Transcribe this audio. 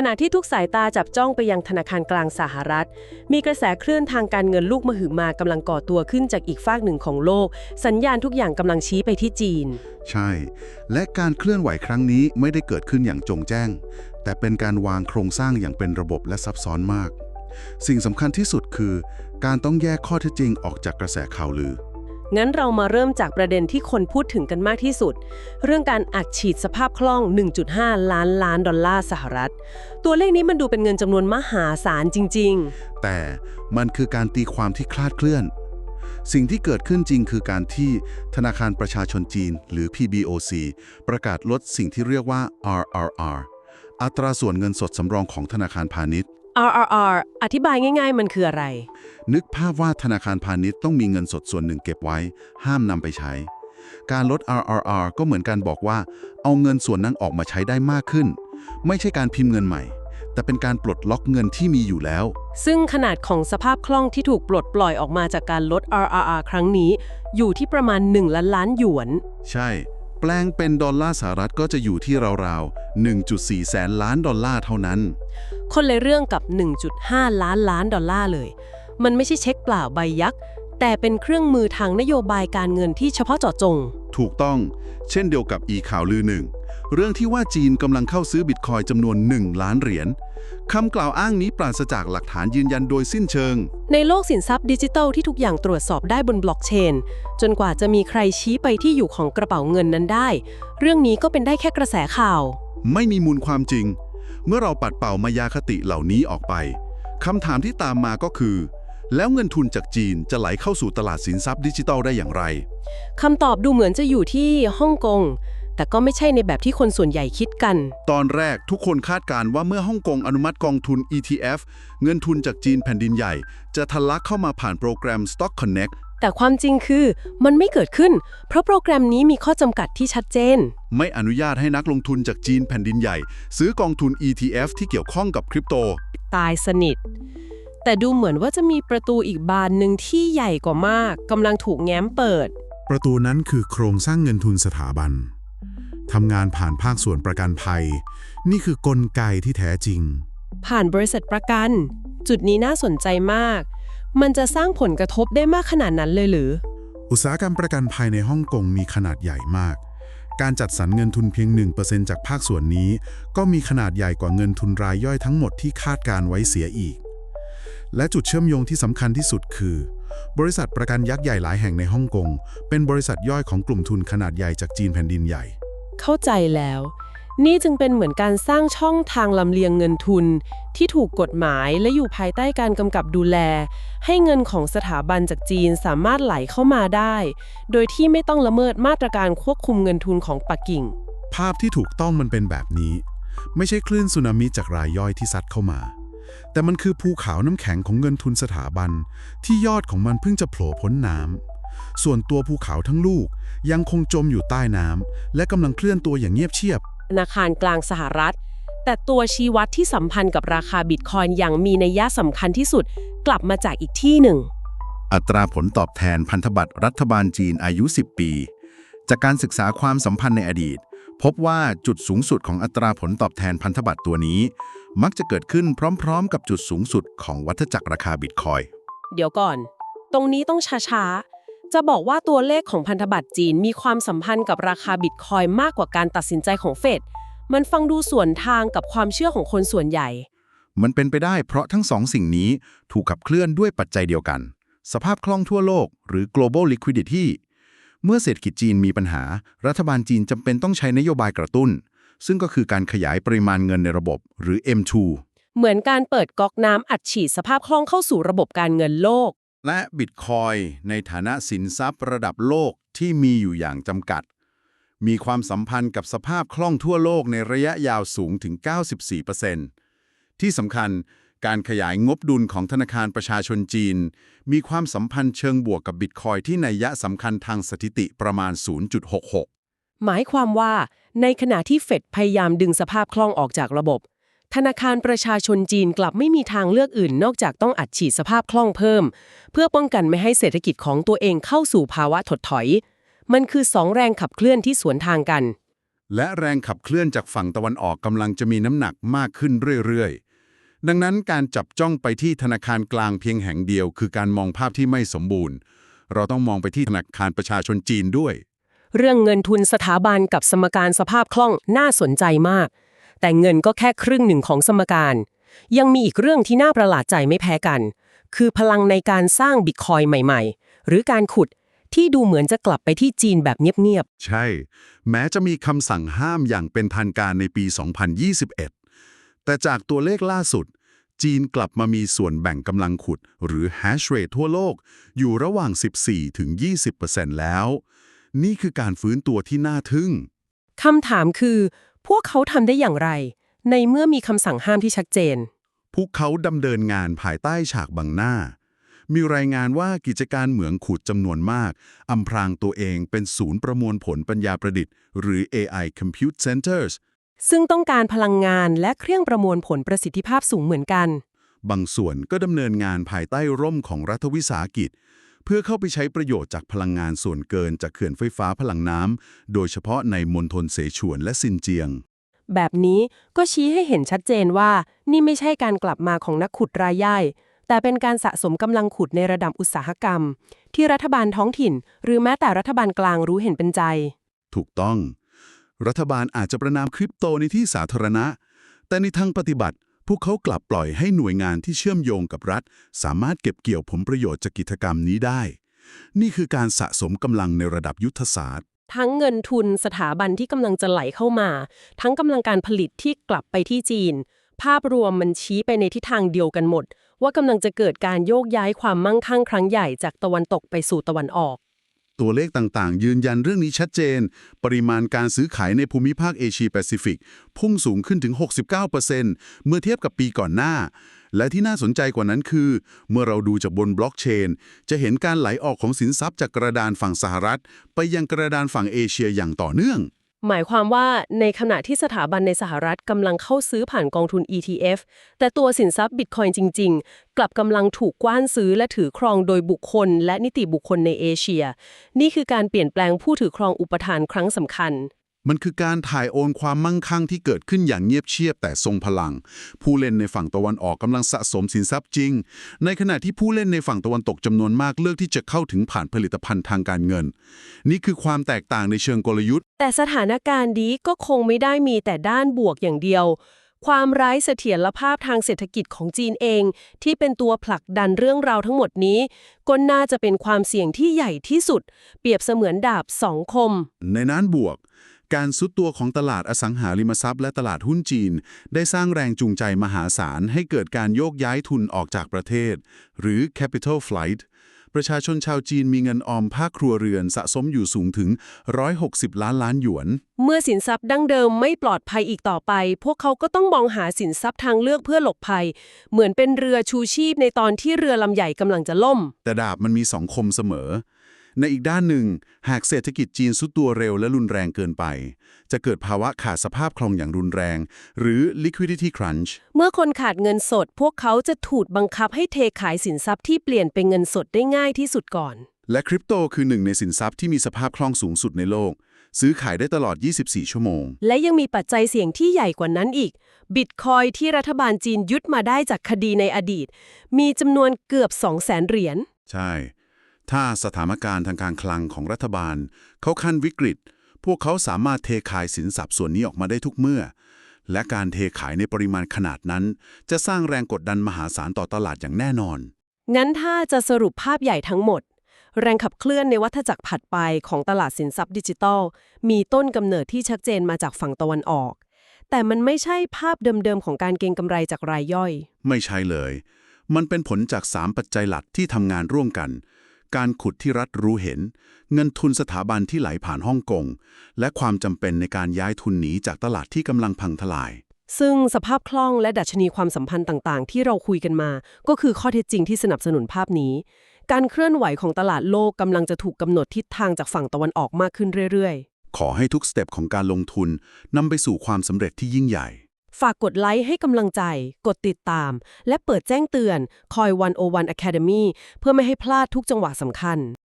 ขณะที่ทุกสายตาจับจ้องไปยังธนาคารกลางสหรัฐ มีกระแสเคลื่อนทางการเงินลูกมหึมากำลังก่อตัวขึ้นจากอีกฝากหนึ่งของโลก สัญญาณทุกอย่างกำลังชี้ไปที่จีน ใช่ และการเคลื่อนไหวครั้งนี้ไม่ได้เกิดขึ้นอย่างจงแจ้ง แต่เป็นการวางโครงสร้างอย่างเป็นระบบและซับซ้อนมาก สิ่งสำคัญที่สุดคือ การต้องแยกข้อเท็จจริงออกจากกระแสข่าวลือ งั้นเรามาเริ่มจากประเด็นที่คนพูดถึงกันมากที่สุด เรื่องการอัดฉีดสภาพคล่อง 1.5 ล้านล้านดอลลาร์สหรัฐ ตัวเลขนี้มันดูเป็นเงินจำนวนมหาศาลจริง ๆ แต่มันคือการตีความที่คลาดเคลื่อน สิ่งที่เกิดขึ้นจริงคือการที่ธนาคารประชาชนจีน หรือ PBOC ประกาศลดสิ่งที่เรียกว่า RRR อัตราส่วนเงินสดสำรองของธนาคารพาณิชย์ RRR อธิบายง่าย ๆ มันคืออะไร นึกภาพว่าธนาคารพาณิชย์ต้องมีเงินสดส่วนหนึ่งเก็บไว้ ห้ามนำไปใช้ การลด RRR ก็เหมือนการบอกว่า เอาเงินส่วนนั้นออกมาใช้ได้มากขึ้น ไม่ใช่การพิมพ์เงินใหม่ แต่เป็นการปลดล็อกเงินที่มีอยู่แล้ว ซึ่งขนาดของสภาพคล่องที่ถูกปลดปล่อยออกมาจากการลด RRR ครั้งนี้ อยู่ที่ประมาณ 1 ล้านล้านหยวน ใช่ แปลงเป็นดอลลาร์สหรัฐก็จะอยู่ที่ราวๆ 1.4 แสนล้านดอลลาร์เท่านั้น คนเลยเรื่องกับ 1.5 ล้านล้านดอลลาร์เลย มันไม่ใช่เช็คเปล่าใบยักษ์ แต่เป็นเครื่องมือทางนโยบายการเงินที่เฉพาะเจาะจง ถูกต้อง เช่นเดียวกับอีข่าวลือหนึ่ง เรื่องที่ว่าจีนกำลังเข้าซื้อบิตคอยน์จำนวน 1 ล้านเหรียญคำกล่าวอ้างนี้ปราศจากหลักฐานยืนยันโดยสิ้นเชิง ในโลกสินทรัพย์ดิจิทัลที่ทุกอย่างตรวจสอบได้บนบล็อกเชน จนกว่าจะมีใครชี้ไปที่อยู่ของกระเป๋าเงินนั้นได้ เรื่องนี้ก็เป็นได้แค่กระแสข่าว ไม่มีมูลความจริง เมื่อเราปัดเป่ามายาคติเหล่านี้ออกไปคำถามที่ตามมาก็คือ แล้วเงินทุนจากจีนจะไหลเข้าสู่ตลาดสินทรัพย์ดิจิทัลได้อย่างไรคำตอบดูเหมือนจะอยู่ที่ฮ่องกง แต่ก็ไม่ใช่ในแบบที่คนส่วนใหญ่คิดกัน ตอนแรกทุกคนคาดการณ์ว่าเมื่อฮ่องกงอนุมัติกองทุน ETF เงินทุนจากจีนแผ่นดินใหญ่ จะทะลักเข้ามาผ่านโปรแกรม Stock Connect แต่ความจริงคือมันไม่เกิดขึ้น เพราะโปรแกรมนี้มีข้อจำกัดที่ชัดเจน ไม่อนุญาตให้นักลงทุนจากจีนแผ่นดินใหญ่ ซื้อกองทุน ETF ที่เกี่ยวข้องกับคริปโต ตายสนิท แต่ดูเหมือนว่าจะมีประตูอีกบานหนึ่งที่ใหญ่กว่ามากกำลังถูกแง้มเปิด ประตูนั้นคือโครงสร้างเงินทุนสถาบัน ทำงานผ่านภาคส่วนประกันภัย นี่คือกลไกที่แท้จริง ผ่านบริษัทประกัน จุดนี้น่าสนใจมาก มันจะสร้างผลกระทบได้มากขนาดนั้นเลยหรือ อุตสาหกรรมประกันภัยในฮ่องกงมีขนาดใหญ่มาก การจัดสรรเงินทุนเพียง 1%จากภาคส่วนนี้ ก็มีขนาดใหญ่กว่าเงินทุนรายย่อยทั้งหมดที่คาดการไว้เสียอีก และจุดเชื่อมโยงที่สำคัญที่สุดคือบริษัทประกันยักษ์ใหญ่หลายแห่งในฮ่องกงเป็นบริษัทย่อยของกลุ่มทุนขนาดใหญ่จากจีนแผ่นดินใหญ่ เข้าใจแล้ว นี่จึงเป็นเหมือนการสร้างช่องทางลำเลียงเงินทุน ที่ถูกกฎหมายและอยู่ภายใต้การกำกับดูแล ให้เงินของสถาบันจากจีนสามารถไหลเข้ามาได้ โดยที่ไม่ต้องละเมิดมาตรการควบคุมเงินทุนของปักกิ่ง ภาพที่ถูกต้องมันเป็นแบบนี้ ไม่ใช่คลื่นสึนามิจากรายย่อยที่ซัดเข้ามา แต่มันคือภูเขาน้ำแข็งของเงินทุนสถาบัน ที่ยอดของมันเพิ่งจะโผล่พ้นน้ำ ส่วนตัวภูเขาทั้งลูกยังคงจมอยู่ใต้น้ำและกำลังเคลื่อนตัวอย่างเงียบเชียบ ธนาคารกลางสหรัฐ แต่ตัวชี้วัดที่สัมพันธ์กับราคาบิตคอยน์อย่างมีนัยยะสำคัญที่สุด กลับมาจากอีกที่หนึ่ง อัตราผลตอบแทนพันธบัตรรัฐบาลจีนอายุ 10 ปี จากการศึกษาความสัมพันธ์ในอดีต พบว่าจุดสูงสุดของอัตราผลตอบแทนพันธบัตรตัวนี้ มักจะเกิดขึ้นพร้อม ๆ กับจุดสูงสุดของวัฏจักรราคาบิตคอยน์ เดี๋ยวก่อน ตรงนี้ต้องช้าๆ จะบอกว่าตัวเลขของพันธบัตรจีนมีความสัมพันธ์กับราคาบิตคอยน์มากกว่าการตัดสินใจของเฟด มันฟังดูส่วนทางกับความเชื่อของคนส่วนใหญ่ มันเป็นไปได้เพราะทั้งสองสิ่งนี้ถูกขับเคลื่อนด้วยปัจจัยเดียวกัน สภาพคล่องทั่วโลก หรือ global liquidity เมื่อเศรษฐกิจจีนมีปัญหา รัฐบาลจีนจำเป็นต้องใช้นโยบายกระตุ้น ซึ่งก็คือการขยายปริมาณเงินในระบบ หรือ M2 เหมือนการเปิดก๊อกน้ำอัดฉีดสภาพคล่องเข้าสู่ระบบการเงินโลก และบิตคอยในฐานะสินทรัพย์ระดับโลกที่มีอยู่อย่างจำกัด มีความสัมพันธ์กับสภาพคล่องทั่วโลกในระยะยาวสูงถึง 94%ที่สำคัญการขยายงบดุลของธนาคารประชาชนจีน มีความสัมพันธ์เชิงบวกกับบิตคอยที่นัยยะสำคัญทางสถิติประมาณ 0.66 หมายความว่า ในขณะที่เฟดพยายามดึงสภาพคล่องออกจากระบบ ธนาคารประชาชนจีนกลับไม่มีทางเลือกอื่น นอกจากต้องอัดฉีดสภาพคล่องเพิ่ม เพื่อป้องกันไม่ให้เศรษฐกิจของตัวเองเข้าสู่ภาวะถดถอย มันคือสองแรงขับเคลื่อนที่สวนทางกัน และแรงขับเคลื่อนจากฝั่งตะวันออกกำลังจะมีน้ำหนักมากขึ้นเรื่อยๆ ดังนั้นการจับจ้องไปที่ธนาคารกลางเพียงแห่งเดียว คือการมองภาพที่ไม่สมบูรณ์ เราต้องมองไปที่ธนาคารประชาชนจีนด้วย เรื่องเงินทุนสถาบันกับสมการสภาพคล่องน่าสนใจมาก แต่เงินก็แค่ครึ่งหนึ่งของสมการ ยังมีอีกเรื่องที่น่าประหลาดใจไม่แพ้กัน คือพลังในการสร้างบิตคอยน์ใหม่ๆ หรือการขุดที่ดูเหมือนจะกลับไปที่จีนแบบเงียบใช่ แม้จะมีคำสั่งห้ามอย่างเป็นทางการในปี 2021 แต่จากตัวเลขล่าสุด จีนกลับมามีส่วนแบ่งกำลังขุด หรือ hash rate ทั่วโลก อยู่ระหว่าง 14-20%แล้ว นี่คือการฟื้นตัวที่น่าทึ่งๆคำถามคือ พวกเขาทำได้อย่างไร ในเมื่อมีคำสั่งห้ามที่ชัดเจน พวกเขาดำเนินงานภายใต้ฉากบังหน้า มีรายงานว่ากิจการเหมืองขุดจำนวนมากอำพรางตัวเองเป็นศูนย์ประมวลผลปัญญาประดิษฐ์ หรือ AI Compute Centers ซึ่งต้องการพลังงานและเครื่องประมวลผลประสิทธิภาพสูงเหมือนกัน บางส่วนก็ดำเนินงานภายใต้ร่มของรัฐวิสาหกิจเพื่อเข้าไปใช้ประโยชน์จากพลังงานส่วนเกินจากเขื่อนไฟฟ้าพลังน้ำ โดยเฉพาะในมณฑลเสฉวนและซินเจียง แบบนี้ก็ชี้ให้เห็นชัดเจนว่านี่ไม่ใช่การกลับมาของนักขุดรายย่อย แต่เป็นการสะสมกำลังขุดในระดับอุตสาหกรรม ที่รัฐบาลท้องถิ่น หรือแม้แต่รัฐบาลกลางรู้เห็นเป็นใจ ถูกต้อง รัฐบาลอาจจะประนามคริปโตในที่สาธารณะ แต่ในทางปฏิบัติ พวกเขากลับปล่อยให้หน่วยงานที่เชื่อมโยงกับรัฐ สามารถเก็บเกี่ยวผลประโยชน์จากกิจกรรมนี้ได้ นี่คือการสะสมกำลังในระดับยุทธศาสตร์ ทั้งเงินทุนสถาบันที่กำลังจะไหลเข้ามา ทั้งกำลังการผลิตที่กลับไปที่จีน ภาพรวมมันชี้ไปในทิศทางเดียวกันหมด ว่ากำลังจะเกิดการโยกย้ายความมั่งคั่งครั้งใหญ่จากตะวันตกไปสู่ตะวันออก ตัวเลขต่างๆ ยืนยันเรื่องนี้ชัดเจน ปริมาณการซื้อขายในภูมิภาคเอเชียแปซิฟิก พุ่งสูงขึ้นถึง 69%เมื่อเทียบกับปีก่อนหน้า และที่น่าสนใจกว่านั้นคือ เมื่อเราดูจากบนบล็อกเชน จะเห็นการไหลออกของสินทรัพย์จากกระดานฝั่งสหรัฐ ไปยังกระดานฝั่งเอเชียอย่างต่อเนื่อง หมายความว่าในขณะที่สถาบันในสหรัฐกำลังเข้าซื้อผ่านกองทุน ETF แต่ตัวสินทรัพย์บิตคอยน์จริง ๆ กลับกำลังถูกกว้านซื้อและถือครองโดยบุคคล และนิติบุคคลในเอเชีย นี่คือการเปลี่ยนแปลงผู้ถือครองอุปทานครั้งสำคัญ มันคือการถ่ายโอนความมั่งคั่งที่เกิดขึ้นอย่างเงียบเชียบแต่ทรงพลัง ผู้เล่นในฝั่งตะวันออกกำลังสะสมสินทรัพย์จริง ในขณะที่ผู้เล่นในฝั่งตะวันตกจำนวนมากเลือกที่จะเข้าถึงผ่านผลิตภัณฑ์ทางการเงิน นี่คือความแตกต่างในเชิงกลยุทธ์ แต่สถานการณ์นี้ก็คงไม่ได้มีแต่ด้านบวกอย่างเดียวความไร้เสถียรภาพทางเศรษฐกิจของจีนเอง ที่เป็นตัวผลักดันเรื่องราวทั้งหมดนี้ก็น่าจะเป็นความเสี่ยงที่ใหญ่ที่สุด เปรียบเสมือนดาบสองคม ในนั้นบวก การซุดตัวของตลาดอสังหาริมทรัพย์และตลาดหุ้นจีน ได้สร้างแรงจูงใจมหาศาล ให้เกิดการโยกย้ายทุนออกจากประเทศ หรือ capital flight ประชาชนชาวจีนมีเงินออมภาคครัวเรือนสะสมอยู่สูงถึง 160 ล้านล้านหยวน เมื่อสินทรัพย์ดั้งเดิมไม่ปลอดภัยอีกต่อไป พวกเขาก็ต้องมองหาสินทรัพย์ทางเลือกเพื่อหลบภัย เหมือนเป็นเรือชูชีพในตอนที่เรือลำใหญ่กำลังจะล่ม แต่ดาบมันมีสองคมเสมอ ในอีกด้านหนึ่ง หากเศรษฐกิจจีนสุดตัวเร็วและรุนแรงเกินไป จะเกิดภาวะขาดสภาพคล่องอย่างรุนแรง หรือ liquidity crunch เมื่อคนขาดเงินสด พวกเขาจะถูกบังคับให้เทขายสินทรัพย์ที่เปลี่ยนเป็นเงินสดได้ง่ายที่สุดก่อน และคริปโตคือหนึ่งในสินทรัพย์ที่มีสภาพคล่องสูงสุดในโลก ซื้อขายได้ตลอด 24 ชั่วโมง และยังมีปัจจัยเสี่ยงที่ใหญ่กว่านั้นอีก บิตคอยที่รัฐบาลจีนยึดมาได้จากคดีในอดีต มีจำนวนเกือบ 2 0 0แสนเหรียญ ใช่ ถ้าสถานการณ์ทางการคลังของรัฐบาล เขาขั้นวิกฤต พวกเขาสามารถเทขายสินทรัพย์ส่วนนี้ออกมาได้ทุกเมื่อ และการเทขายในปริมาณขนาดนั้น จะสร้างแรงกดดันมหาศาลต่อตลาดอย่างแน่นอน งั้นถ้าจะสรุปภาพใหญ่ทั้งหมด แรงขับเคลื่อนในวัฏจักรผัดไปของตลาดสินทรัพย์ดิจิทัล มีต้นกำเนิดที่ชัดเจนมาจากฝั่งตะวันออก แต่มันไม่ใช่ภาพเดิมๆของการเก็งกำไรจากรายย่อย ไม่ใช่เลย มันเป็นผลจาก 3 ปัจจัยหลักที่ทำงานร่วมกัน การขุดที่รัฐรู้เห็น เงินทุนสถาบันที่ไหลผ่านฮ่องกง และความจำเป็นในการย้ายทุนหนีจากตลาดที่กำลังพังทลาย ซึ่งสภาพคล่องและดัชนีความสัมพันธ์ต่างๆ ที่เราคุยกันมา ก็คือข้อเท็จจริงที่สนับสนุนภาพนี้ การเคลื่อนไหวของตลาดโลกกำลังจะถูกกำหนดทิศทางจากฝั่งตะวันออกมากขึ้นเรื่อยขอให้ทุกสเต็ปของการลงทุนนำไปสู่ความสำเร็จที่ยิ่งใหญ่ๆ ฝากกดไลค์ให้กำลังใจ กดติดตาม และเปิดแจ้งเตือนคอย 101 Academy เพื่อไม่ให้พลาดทุกจังหวะสำคัญ